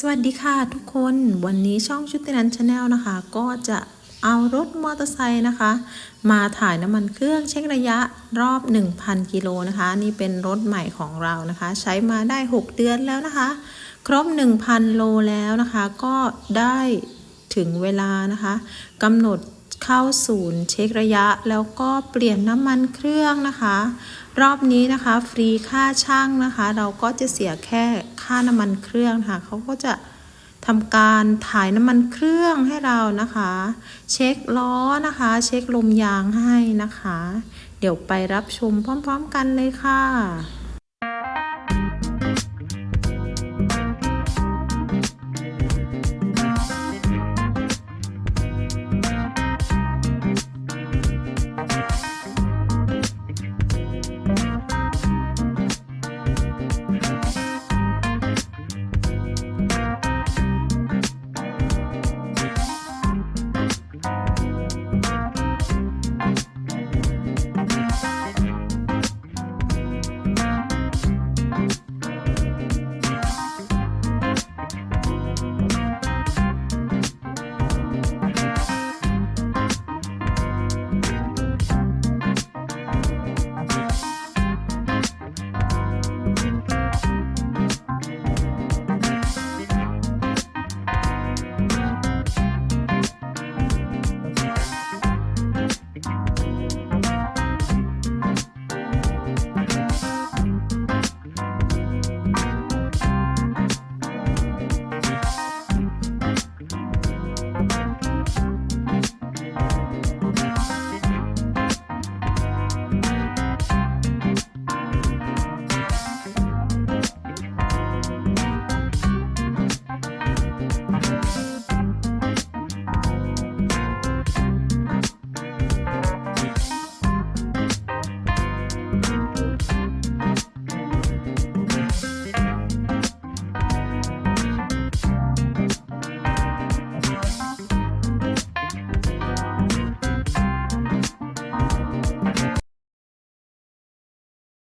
สวัสดีค่ะทุกคนวันนี้ช่องชุตินันชาแนลนะคะ ก็จะเอารถมอเตอร์ไซค์นะคะ มาถ่ายน้ำมันเครื่องเช็คระยะรอบ 1,000 กิโลนะคะ นี่เป็นรถใหม่ของเรานะคะ ใช้มาได้ 6 เดือนแล้วนะคะ ครบ 1,000 โลแล้วนะคะ ก็ได้ถึงเวลานะคะกำหนด เข้าศูนย์เช็คระยะ แล้วก็เปลี่ยนน้ำมันเครื่องนะคะ รอบนี้นะคะฟรีค่าช่างนะคะ เราก็จะเสียแค่ค่าน้ำมันเครื่องค่ะ เขาก็จะทำการถ่ายน้ำมันเครื่องให้เรานะคะ เช็คล้อนะคะ เช็คลมยางให้นะคะ เดี๋ยวไปรับชมพร้อม ๆ กันเลยค่ะ